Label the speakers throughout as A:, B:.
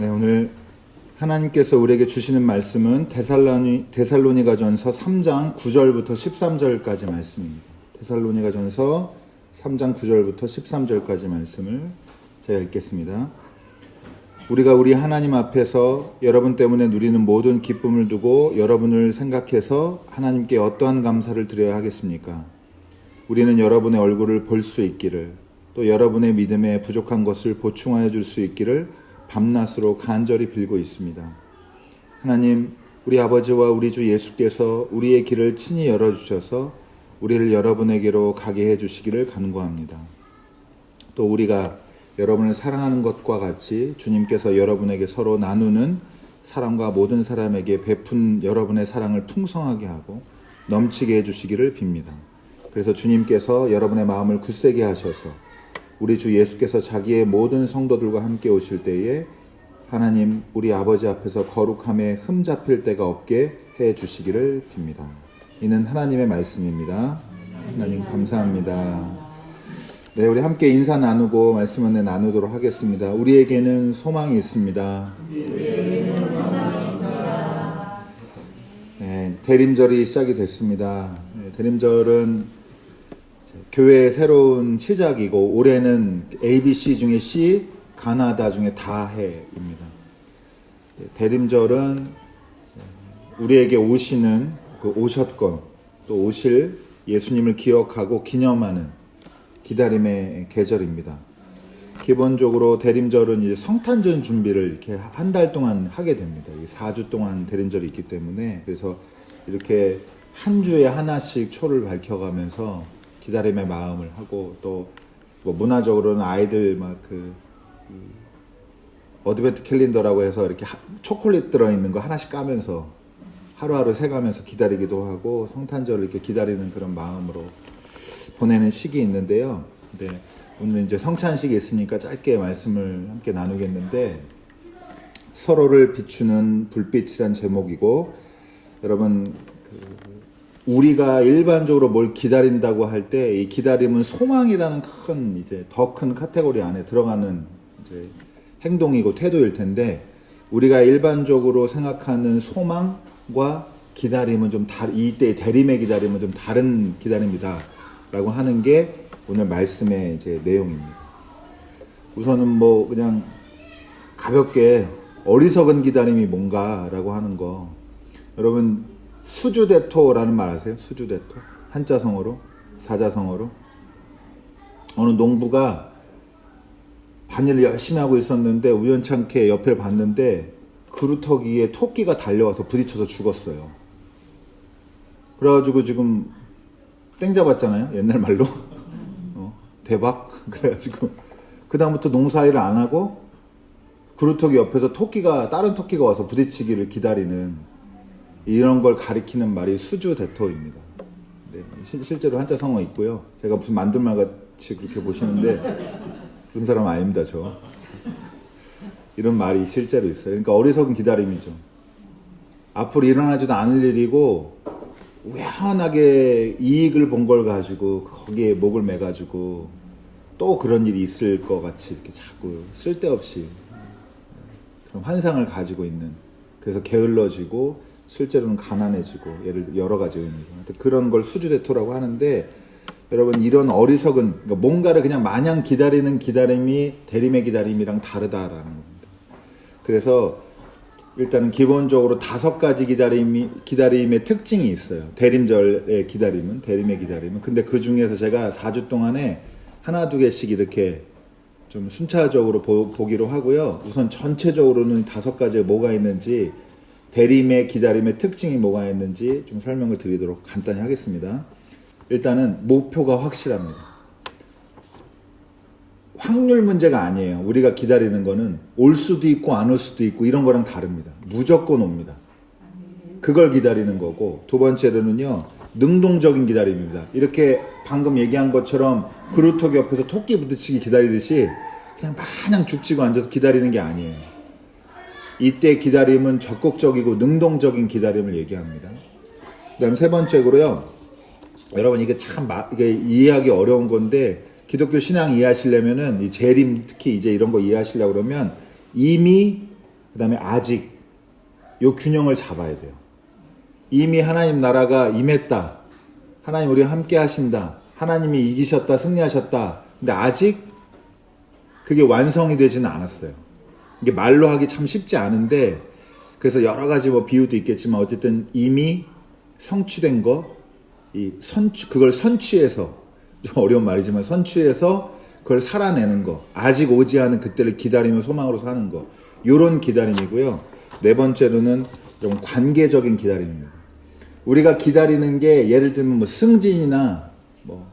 A: 네, 오늘 하나님께서 우리에게 주시는 말씀은 데살로니, 데살로니가전서 3장 9절부터 13절까지 말씀입니다. 데살로니가전서 3장 9절부터 13절까지 말씀을 제가 읽겠습니다. 우리가 우리 하나님 앞에서 여러분 때문에 누리는 모든 기쁨을 두고 여러분을 생각해서 하나님께 어떠한 감사를 드려야 하겠습니까? 우리는 여러분의 얼굴을 볼 수 있기를 또 여러분의 믿음에 부족한 것을 보충하여 줄 수 있기를 밤낮으로 간절히 빌고 있습니다. 하나님, 우리 아버지와 우리 주 예수께서 우리의 길을 친히 열어주셔서 우리를 여러분에게로 가게 해주시기를 간구합니다. 또 우리가 여러분을 사랑하는 것과 같이 주님께서 여러분에게 서로 나누는 사랑과 모든 사람에게 베푼 여러분의 사랑을 풍성하게 하고 넘치게 해주시기를 빕니다. 그래서 주님께서 여러분의 마음을 굳세게 하셔서 우리 주 예수께서 자기의 모든 성도들과 함께 오실 때에 하나님 우리 아버지 앞에서 거룩함에 흠 잡힐 때가 없게 해 주시기를 빕니다. 이는 하나님의 말씀입니다. 하나님 감사합니다. 네, 우리 함께 인사 나누고 말씀 은혜 나누도록 하겠습니다. 우리에게는 소망이 있습니다. 네, 대림절이 시작이 됐습니다. 네, 대림절은 교회의 새로운 시작이고 올해는 ABC 중에 C, 가나다 중에 다해입니다. 네, 대림절은 우리에게 오시는 그 오셨건 또 오실 예수님을 기억하고 기념하는 기다림의 계절입니다. 기본적으로 대림절은 이제 성탄절 준비를 이렇게 한 달 동안 하게 됩니다. 4주 동안 대림절이 있기 때문에 그래서 이렇게 한 주에 하나씩 초를 밝혀가면서 기다림의 마음을 하고 또 뭐 문화적으로는 아이들 막그 어드벤트 캘린더라고 해서 이렇게 하, 초콜릿 들어있는 거 하나씩 까면서 하루하루 새가면서 기다리기도 하고 성탄절을 이렇게 기다리는 그런 마음으로 보내는 시기 있는데요. 네, 오늘 이제 성찬식이 있으니까 짧게 말씀을 함께 나누겠는데 서로를 비추는 불빛이란 제목이고 여러분 그 우리가 일반적으로 뭘 기다린다고 할 때 이 기다림은 소망이라는 큰 이제 더 큰 카테고리 안에 들어가는 이제 행동이고 태도일 텐데 우리가 일반적으로 생각하는 소망과 기다림은 좀 다른 이때 대림의 기다림은 좀 다른 기다림이다라고 하는 게 오늘 말씀의 이제 내용입니다. 우선은 뭐 그냥 가볍게 어리석은 기다림이 뭔가라고 하는 거 여러분 수주대토라는 말 아세요? 수주대토 한자성어로 사자성어로 어느 농부가 반일을 열심히 하고 있었는데 우연찮게 옆에 봤는데 그루터기에 토끼가 달려와서 부딪혀서 죽었어요. 그래가지고 지금 땡 잡았잖아요. 옛날 말로. 어, 대박. 그래가지고 그 다음부터 농사일을 안 하고 그루터기 옆에서 토끼가 다른 토끼가 와서 부딪히기를 기다리는 이런 걸 가리키는 말이 수주 대토입니다. 네, 시, 실제로 한자 성어 있고요. 제가 무슨 만든 말 같이 그렇게 보시는데 그런 사람 아닙니다, 저. 이런 말이 실제로 있어요. 그러니까 어리석은 기다림이죠. 앞으로 일어나지도 않을 일이고 우연하게 이익을 본 걸 가지고 거기에 목을 매 가지고 또 그런 일이 있을 것 같이 이렇게 자꾸 쓸데없이 그런 환상을 가지고 있는 그래서 게을러지고 실제로는 가난해지고 예를 여러 가지 의미로 그런 걸 수주대토라고 하는데 여러분 이런 어리석은 그러니까 뭔가를 그냥 마냥 기다리는 기다림이 대림의 기다림이랑 다르다라는 겁니다. 그래서 일단은 기본적으로 다섯 가지 기다림이 기다림의 특징이 있어요. 대림절의 기다림은 대림의 기다림은 근데 그 중에서 제가 4주 동안에 하나 두 개씩 이렇게 좀 순차적으로 보, 보기로 하고요. 우선 전체적으로는 다섯 가지가 뭐가 있는지 대림의 기다림의 특징이 뭐가 있는지 좀 설명을 드리도록 간단히 하겠습니다. 일단은 목표가 확실합니다. 확률 문제가 아니에요. 우리가 기다리는 거는 올 수도 있고 안 올 수도 있고 이런 거랑 다릅니다. 무조건 옵니다. 그걸 기다리는 거고 두 번째로는요. 능동적인 기다림입니다. 이렇게 방금 얘기한 것처럼 그루터기 옆에서 토끼 부딪히기 기다리듯이 그냥 마냥 죽지고 앉아서 기다리는 게 아니에요. 이때 기다림은 적극적이고 능동적인 기다림을 얘기합니다. 그다음 세 번째로요. 여러분 이게 참 마, 이게 이해하기 어려운 건데 기독교 신앙 이해하시려면은 이 재림 특히 이제 이런 거 이해하시려고 그러면 이미 그 다음에 아직 요 균형을 잡아야 돼요. 이미 하나님 나라가 임했다. 하나님 우리와 함께 하신다. 하나님이 이기셨다, 승리하셨다. 근데 아직 그게 완성이 되지는 않았어요. 이게 말로 하기 참 쉽지 않은데 그래서 여러 가지 뭐 비유도 있겠지만 어쨌든 이미 성취된 거, 이 선취 그걸 선취해서 좀 어려운 말이지만 선취해서 그걸 살아내는 거, 아직 오지 않은 그때를 기다리며 소망으로 사는 거, 요런 기다림이고요. 네 번째로는 좀 관계적인 기다림입니다. 우리가 기다리는 게 예를 들면 뭐 승진이나 뭐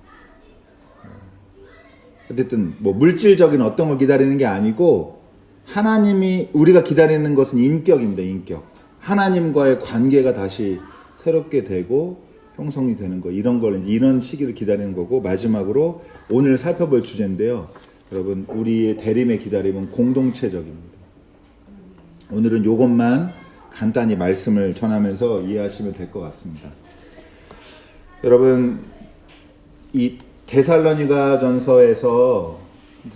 A: 어쨌든 뭐 물질적인 어떤 걸 기다리는 게 아니고 하나님이 우리가 기다리는 것은 인격입니다. 인격. 하나님과의 관계가 다시 새롭게 되고 형성이 되는 거 이런 걸 이런 시기를 기다리는 거고 마지막으로 오늘 살펴볼 주제인데요. 여러분 우리의 대림의 기다림은 공동체적입니다. 오늘은 이것만 간단히 말씀을 전하면서 이해하시면 될 것 같습니다. 여러분 이 데살로니가 전서에서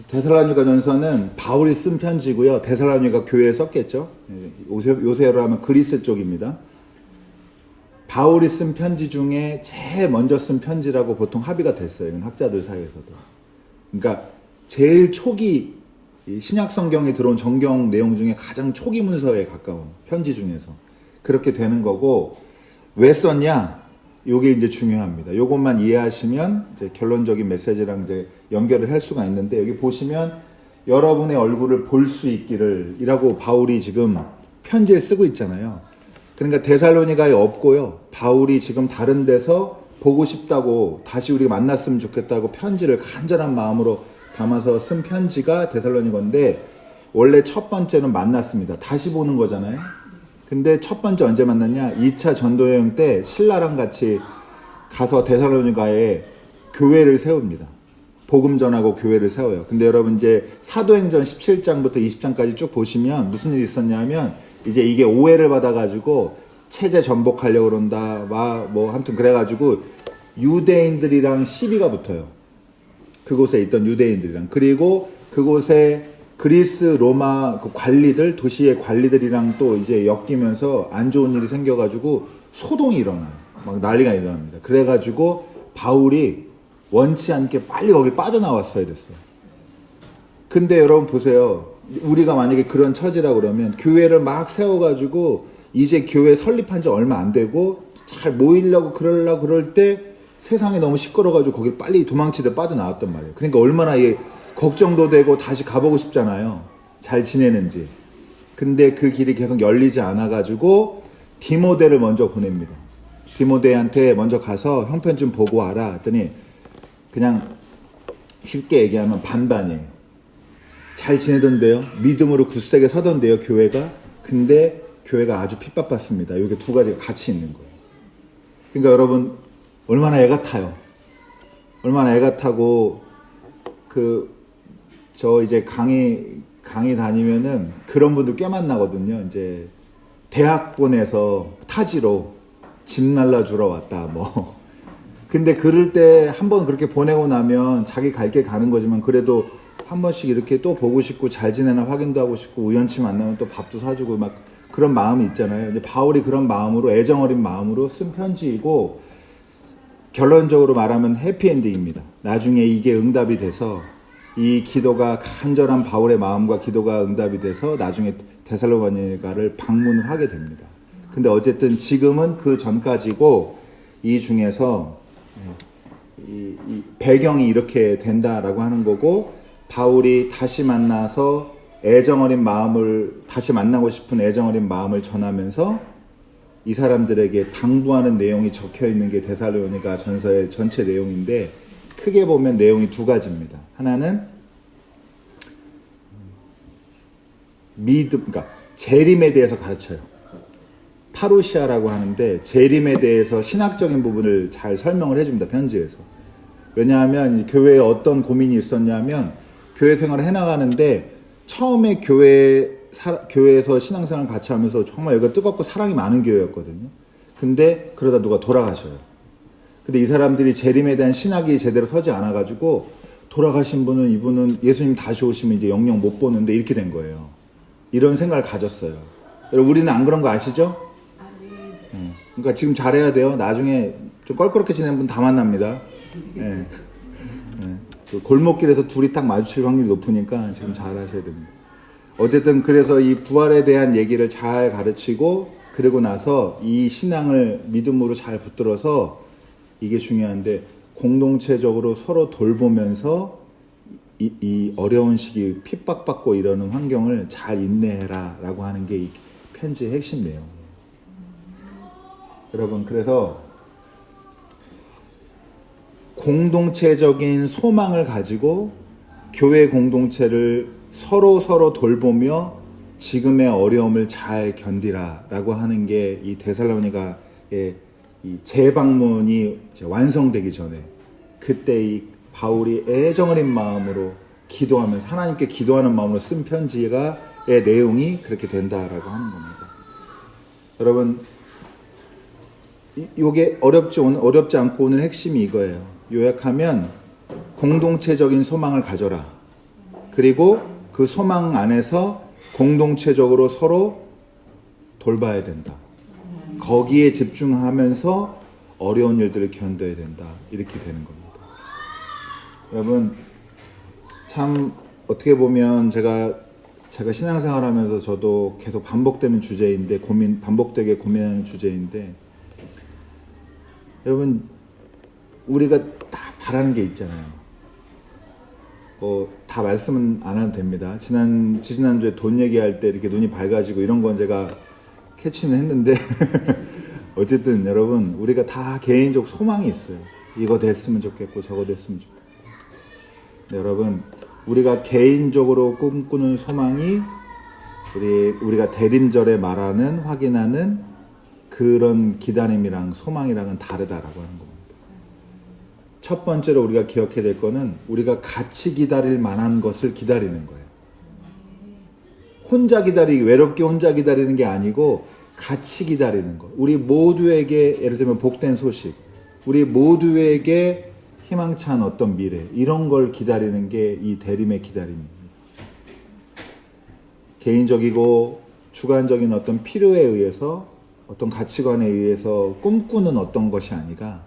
A: 데살로니가 전서는 바울이 쓴 편지고요. 데살로니가 교회에 썼겠죠. 요새, 요새 로 하면 그리스 쪽입니다. 바울이 쓴 편지 중에 제일 먼저 쓴 편지라고 보통 합의가 됐어요. 이건 학자들 사이에서도. 그러니까 제일 초기 이 신약 성경에 들어온 정경 내용 중에 가장 초기 문서에 가까운 편지 중에서 그렇게 되는 거고 왜 썼냐? 요게 이제 중요합니다. 요것만 이해하시면 이제 결론적인 메시지랑 이제 연결을 할 수가 있는데 여기 보시면 여러분의 얼굴을 볼 수 있기를 이라고 바울이 지금 편지에 쓰고 있잖아요. 그러니까 데살로니가에 없고요. 바울이 지금 다른 데서 보고 싶다고 다시 우리가 만났으면 좋겠다고 편지를 간절한 마음으로 담아서 쓴 편지가 데살로니가인데 원래 첫 번째는 만났습니다. 다시 보는 거잖아요. 근데 첫 번째 언제 만났냐? 2차 전도 여행 때 신라랑 같이 가서 데살로니가에 교회를 세웁니다. 복음 전하고 교회를 세워요. 근데 여러분 이제 사도행전 17장부터 20장까지 쭉 보시면 무슨 일이 있었냐면 이제 이게 오해를 받아가지고 체제 전복하려고 그런다. 와뭐 아무튼 그래가지고 유대인들이랑 시비가 붙어요. 그곳에 있던 유대인들이랑 그리고 그곳에 그리스 로마 그 관리들 도시의 관리들이랑 또 이제 엮이면서 안 좋은 일이 생겨가지고 소동이 일어나요. 막 난리가 일어납니다. 그래가지고 바울이 원치 않게 빨리 거기 빠져나왔어야 됐어요. 근데 여러분 보세요. 우리가 만약에 그런 처지라 그러면 교회를 막 세워가지고 이제 교회 설립한 지 얼마 안 되고 잘 모이려고 그러려고 그럴 때 세상이 너무 시끄러가지고 거길 빨리 도망치듯 빠져나왔단 말이에요. 그러니까 얼마나 이 걱정도 되고 다시 가보고 싶잖아요. 잘 지내는지. 근데 그 길이 계속 열리지 않아가지고 디모데를 먼저 보냅니다. 디모데한테 먼저 가서 형편 좀 보고 와라. 했더니 그냥 쉽게 얘기하면 반반이에요. 잘 지내던데요. 믿음으로 굳세게 서던데요, 교회가. 근데 교회가 아주 핍박받습니다. 이게 두 가지가 같이 있는 거예요. 그러니까 여러분 얼마나 애가 타요. 얼마나 애가 타고 그 저 이제 강의 강의 다니면은 그런 분들 꽤 만나거든요. 이제 대학 보내서 타지로 집 날라 주러 왔다 뭐. 근데 그럴 때 한 번 그렇게 보내고 나면 자기 갈 길 가는 거지만 그래도 한 번씩 이렇게 또 보고 싶고 잘 지내나 확인도 하고 싶고 우연치 만나면 또 밥도 사주고 막 그런 마음이 있잖아요. 근데 바울이 그런 마음으로 애정 어린 마음으로 쓴 편지이고 결론적으로 말하면 해피엔딩입니다. 나중에 이게 응답이 돼서 이 기도가 간절한 바울의 마음과 기도가 응답이 돼서 나중에 데살로니가를 방문을 하게 됩니다. 근데 어쨌든 지금은 그 전까지고 이 중에서 이, 이 배경이 이렇게 된다라고 하는 거고 바울이 다시 만나서 애정 어린 마음을 다시 만나고 싶은 애정 어린 마음을 전하면서 이 사람들에게 당부하는 내용이 적혀 있는 게 데살로니가 전서의 전체 내용인데 크게 보면 내용이 두 가지입니다. 하나는 믿음, 그러니까 재림에 대해서 가르쳐요. 파루시아라고 하는데 재림에 대해서 신학적인 부분을 잘 설명을 해줍니다. 편지에서. 왜냐하면 이 교회에 어떤 고민이 있었냐면 교회 생활을 해나가는데 처음에 교회 사, 교회에서 신앙생활 같이 하면서 정말 여기가 뜨겁고 사랑이 많은 교회였거든요. 근데 그러다 누가 돌아가셔요. 근데 이 사람들이 재림에 대한 신학이 제대로 서지 않아가지고 돌아가신 분은 이분은 예수님 다시 오시면 이제 영영 못 보는데 이렇게 된 거예요. 이런 생각을 가졌어요. 여러분 우리는 안 그런 거 아시죠? 예. 그러니까 지금 잘해야 돼요. 나중에 좀 껄끄럽게 지낸 분 다 만납니다. 예. 예. 그 골목길에서 둘이 딱 마주칠 확률이 높으니까 지금 잘하셔야 됩니다. 어쨌든 그래서 이 부활에 대한 얘기를 잘 가르치고 그리고 나서 이 신앙을 믿음으로 잘 붙들어서 이게 중요한데 공동체적으로 서로 돌보면서 이, 이 어려운 시기 핍박받고 이러는 환경을 잘 인내해라라고 하는 게 이 편지의 핵심 내용이에요. 여러분 그래서 공동체적인 소망을 가지고 교회 공동체를 서로 서로 돌보며 지금의 어려움을 잘 견디라라고 하는 게 이 데살로니가의 이 재방문이 완성되기 전에 그때 이 바울이 애정 어린 마음으로 기도하면서 하나님께 기도하는 마음으로 쓴 편지가의 내용이 그렇게 된다라고 하는 겁니다. 여러분 이- 요게 어렵지 어렵지 않고 오늘 핵심이 이거예요. 요약하면 공동체적인 소망을 가져라. 그리고 그 소망 안에서 공동체적으로 서로 돌봐야 된다. 거기에 집중하면서 어려운 일들을 견뎌야 된다. 이렇게 되는 겁니다. 여러분 참 어떻게 보면 제가 제가 신앙생활 하면서 저도 계속 반복되는 주제인데 고민 반복되게 고민하는 주제인데 여러분 우리가 다 바라는 게 있잖아요. 뭐 다 말씀은 안 해도 됩니다. 지난 지난주에 돈 얘기할 때 이렇게 눈이 밝아지고 이런 건 제가 캐치는 했는데 어쨌든 여러분 우리가 다 개인적 소망이 있어요. 이거 됐으면 좋겠고 저거 됐으면 좋겠고. 네, 여러분 우리가 개인적으로 꿈꾸는 소망이 우리 우리가 대림절에 말하는 확인하는 그런 기다림이랑 소망이랑은 다르다라고 하는 겁니다. 첫 번째로 우리가 기억해야 될 거는 우리가 같이 기다릴 만한 것을 기다리는 거예요. 혼자 기다리기, 외롭게 혼자 기다리는 게 아니고 같이 기다리는 거. 우리 모두에게 예를 들면 복된 소식, 우리 모두에게 희망찬 어떤 미래 이런 걸 기다리는 게 이 대림의 기다림입니다. 개인적이고 주관적인 어떤 필요에 의해서 어떤 가치관에 의해서 꿈꾸는 어떤 것이 아니라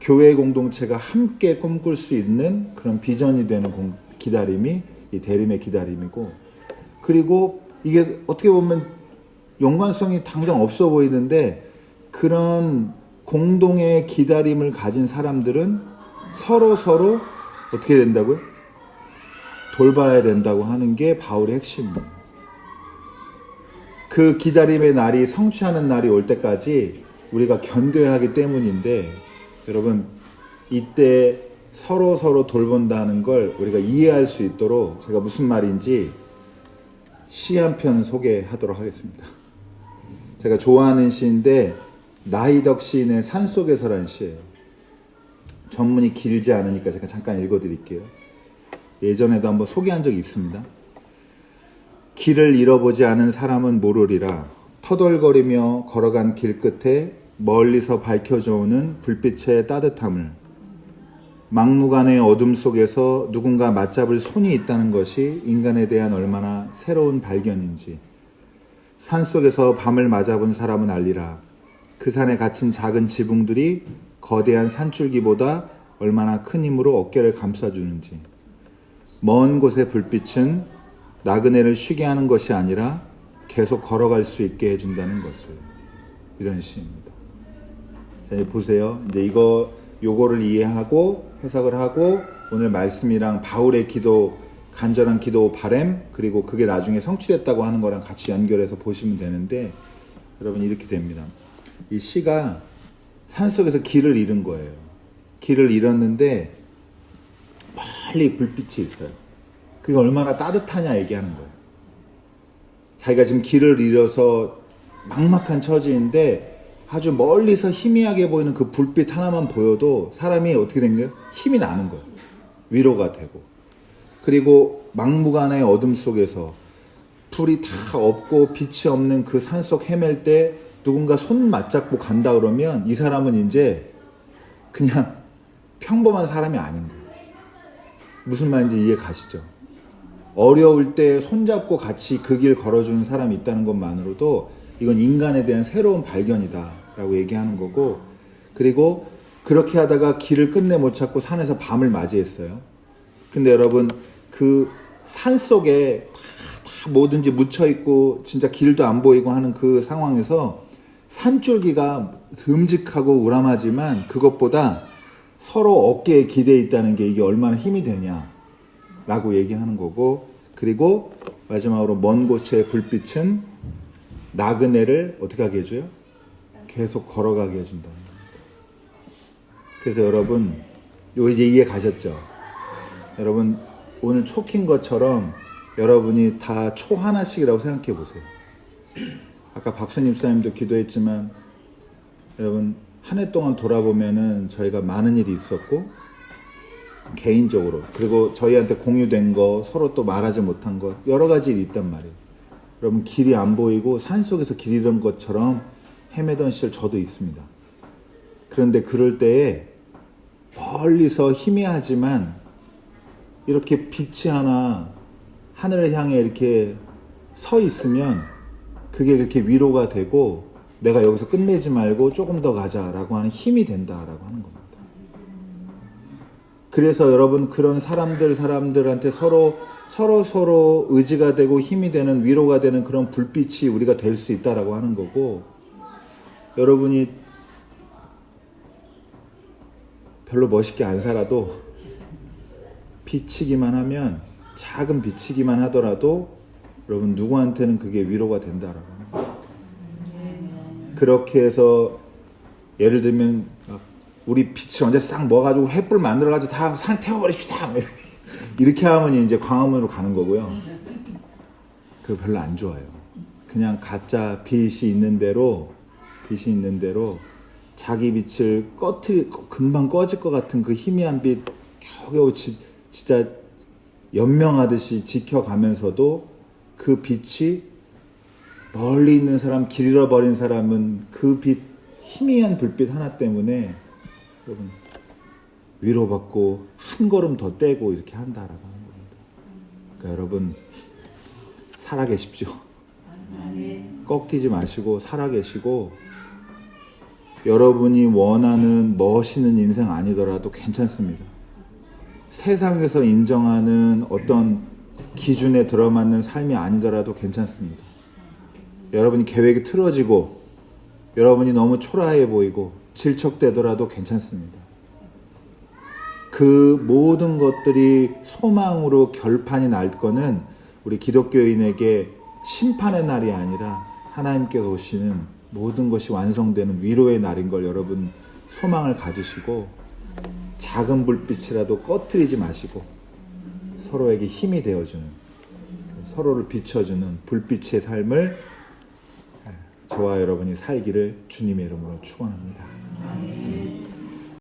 A: 교회 공동체가 함께 꿈꿀 수 있는 그런 비전이 되는 공- 기다림이 이 대림의 기다림이고 그리고 이게 어떻게 보면 연관성이 당장 없어 보이는데 그런 공동의 기다림을 가진 사람들은 서로 서로 어떻게 된다고요? 돌봐야 된다고 하는 게 바울의 핵심이에요. 그 기다림의 날이 성취하는 날이 올 때까지 우리가 견뎌야 하기 때문인데 여러분 이때 서로 서로 돌본다는 걸 우리가 이해할 수 있도록 제가 무슨 말인지 시 한 편 소개하도록 하겠습니다. 제가 좋아하는 시인데 나이덕 시인의 산속에서란 시예요. 전문이 길지 않으니까 제가 잠깐 읽어드릴게요. 예전에도 한번 소개한 적이 있습니다. 길을 잃어보지 않은 사람은 모르리라. 터덜거리며 걸어간 길 끝에 멀리서 밝혀져 오는 불빛의 따뜻함을 막무가내 어둠 속에서 누군가 맞잡을 손이 있다는 것이 인간에 대한 얼마나 새로운 발견인지 산 속에서 밤을 맞아본 사람은 알리라. 그 산에 갇힌 작은 지붕들이 거대한 산줄기보다 얼마나 큰 힘으로 어깨를 감싸주는지. 먼 곳의 불빛은 나그네를 쉬게 하는 것이 아니라 계속 걸어갈 수 있게 해준다는 것을. 이런 시입니다. 자, 이제 보세요. 이제 이거, 요거를 이해하고 해석을 하고 오늘 말씀이랑 바울의 기도, 간절한 기도 바램, 그리고 그게 나중에 성취됐다고 하는 거랑 같이 연결해서 보시면 되는데 여러분 이렇게 됩니다. 이 시가 산속에서 길을 잃은 거예요. 길을 잃었는데 멀리 불빛이 있어요. 그게 얼마나 따뜻하냐 얘기하는 거예요. 자기가 지금 길을 잃어서 막막한 처지인데 아주 멀리서 희미하게 보이는 그 불빛 하나만 보여도 사람이 어떻게 된 거예요? 힘이 나는 거예요. 위로가 되고. 그리고 막무가내 어둠 속에서 불이 다 없고 빛이 없는 그 산속 헤맬 때 누군가 손 맞잡고 간다 그러면 이 사람은 이제 그냥 평범한 사람이 아닌 거예요. 무슨 말인지 이해 가시죠? 어려울 때 손잡고 같이 그 길 걸어주는 사람이 있다는 것만으로도 이건 인간에 대한 새로운 발견이다 라고 얘기하는 거고 그리고 그렇게 하다가 길을 끝내 못 찾고 산에서 밤을 맞이했어요. 근데 여러분 그 산 속에 다, 다 뭐든지 묻혀 있고 진짜 길도 안 보이고 하는 그 상황에서 산줄기가 듬직하고 우람하지만 그것보다 서로 어깨에 기대 있다는 게 이게 얼마나 힘이 되냐라고 얘기하는 거고 그리고 마지막으로 먼 곳의 불빛은 나그네를 어떻게 하게 해줘요? 계속 걸어가게 해준다. 그래서 여러분 요 이제 이해 가셨죠? 여러분 오늘 초킨 것처럼 여러분이 다 초 하나씩이라고 생각해 보세요. 아까 박수님 사님도 기도했지만 여러분 한 해 동안 돌아보면은 저희가 많은 일이 있었고 개인적으로 그리고 저희한테 공유된 거 서로 또 말하지 못한 것 여러 가지 일이 있단 말이에요. 여러분 길이 안 보이고 산 속에서 길 잃은 것처럼 헤매던 시절 저도 있습니다. 그런데 그럴 때에 멀리서 희미하지만 이렇게 빛이 하나 하늘을 향해 이렇게 서 있으면 그게 그렇게 위로가 되고 내가 여기서 끝내지 말고 조금 더 가자라고 하는 힘이 된다라고 하는 겁니다. 그래서 여러분 그런 사람들 사람들한테 서로 서로 서로 의지가 되고 힘이 되는 위로가 되는 그런 불빛이 우리가 될 수 있다라고 하는 거고 여러분이 별로 멋있게 안 살아도 비치기만 하면 작은 비치기만 하더라도 여러분 누구한테는 그게 위로가 된다라고 거예요. 그렇게 해서 예를 들면 막 우리 빛을 언제 싹 모아가지고 횃불 만들어가지고 다 산에 태워버립시다 이렇게 하면 이제 광화문으로 가는 거고요. 그거 별로 안 좋아요. 그냥 가짜 빛이 있는 대로 빛이 있는 대로 자기 빛을 꺼트 금방 꺼질 것 같은 그 희미한 빛 겨우겨우 지, 진짜 연명하듯이 지켜가면서도 그 빛이 멀리 있는 사람, 길 잃어버린 사람은 그 빛, 희미한 불빛 하나 때문에 여러분 위로받고 한 걸음 더 떼고 이렇게 한다라고 하는 겁니다. 그러니까 여러분 살아계십시오. 꺾이지 마시고 살아계시고 여러분이 원하는 멋있는 인생 아니더라도 괜찮습니다. 세상에서 인정하는 어떤 기준에 들어맞는 삶이 아니더라도 괜찮습니다. 여러분이 계획이 틀어지고 여러분이 너무 초라해 보이고 질척되더라도 괜찮습니다. 그 모든 것들이 소망으로 결판이 날 거는 우리 기독교인에게 심판의 날이 아니라 하나님께서 오시는 모든 것이 완성되는 위로의 날인 걸 여러분 소망을 가지시고 작은 불빛이라도 꺼트리지 마시고 서로에게 힘이 되어주는 서로를 비춰주는 불빛의 삶을 저와 여러분이 살기를 주님의 이름으로 축원합니다.